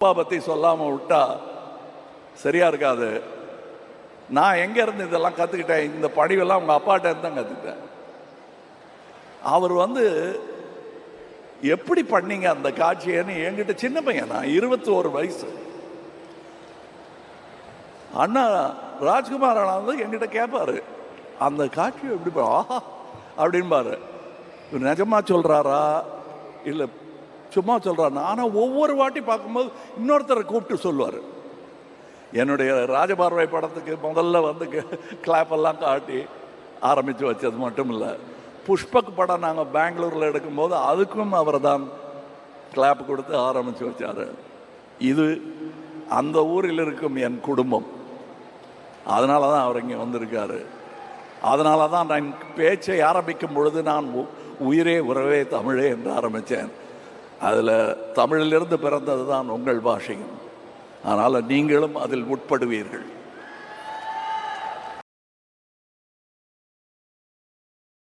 அப்பா பற்றி சொல்லாமல் விட்டா சரியா இருக்காது. நான் எங்க இருந்து இதெல்லாம் கற்றுக்கிட்டேன் இந்த பணிவெல்லாம் உங்கள் அப்பாட்ட இருந்து தான் கற்றுக்கிட்டேன் அவர் வந்து எப்படி பண்ணீங்க அந்த காட்சியன்னு என்கிட்ட சின்ன பையன் நான் இருபத்தி ஒரு வயசு. அண்ணா ராஜ்குமார் அண்ணா வந்து என்கிட்ட கேட்பாரு அந்த காட்சியை எப்படி ஆஹா அப்படின்பாரு இவர் நிஜமா சொல்றாரா? இல்லை சும்மா சொல்கிறான் ஆனால் ஒவ்வொரு வாட்டி பார்க்கும்போது இன்னொருத்தரை கூப்பிட்டு சொல்லுவார். என்னுடைய ராஜபார்வை படத்துக்கு முதல்ல வந்து கிளாப்பெல்லாம் காட்டி ஆரம்பித்து வச்சது மட்டும் இல்லை. புஷ்பக் படம் நாங்கள் பெங்களூரில் எடுக்கும்போது அதுக்கும் அவர் தான் கிளாப் கொடுத்து ஆரம்பித்து வச்சார். இது அந்த ஊரில் இருக்கும் என் குடும்பம். அதனால தான் அவர் இங்கே வந்திருக்காரு. அதனால தான் நான் பேச்சை ஆரம்பிக்கும் பொழுது நான் உ- உயிரே உறவே தமிழே என்று ஆரம்பித்தேன் அதில் தமிழிலிருந்து பிறந்தது தான் உங்கள் பாஷையும். அதனால் நீங்களும் அதில் உட்படுவீர்கள்.